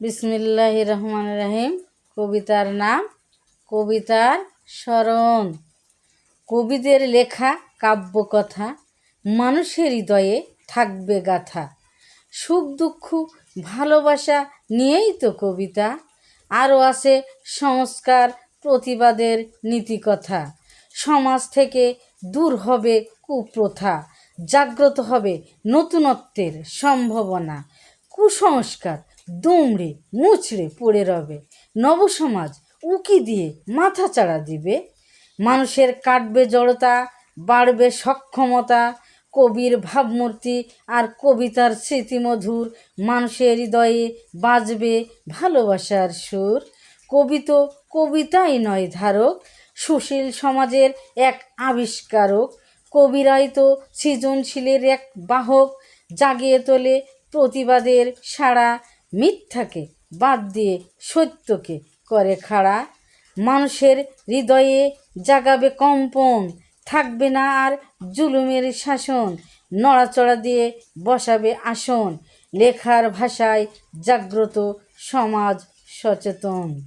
বিসমিল্লাহ রহমান রহিম। কবিতার নাম কবিতার স্মরণ। কবিদের লেখা কাব্যকথা মানুষের হৃদয়ে থাকবে গাথা। সুখ, দুঃখ, ভালোবাসা নিয়েই তো কবিতা। আরও আছে সংস্কার, প্রতিবাদের নীতিকথা। সমাজ থেকে দূর হবে কুপ্রথা। জাগ্রত হবে নতুনত্বের সম্ভাবনা। কুসংস্কার দুমড়ে মুচড়ে পড়ে রবে। নবসমাজ উকি দিয়ে মাথা চাড়া দিবে। মানুষের কাটবে জড়তা, বাড়বে সক্ষমতা। কবির ভাবমূর্তি আর কবিতার স্মৃতিমধুর মানুষের হৃদয়ে বাজবে ভালোবাসার সুর। কবি তো কবিতাই নয় ধারক, সুশীল সমাজের এক আবিষ্কারক। কবিরাই তো সৃজনশীলের এক বাহক, জাগিয়ে তোলে প্রতিবাদের সাড়া। মিথ্যাকে বাদ দিয়ে সত্যকে করে খাড়া। মানুষের হৃদয়ে জাগাবে কম্পন, থাকবে না আর জুলুমের শাসন। নড়াচড়া দিয়ে বসাবে আসন, লেখার ভাষায় জাগ্রত সমাজ সচেতন।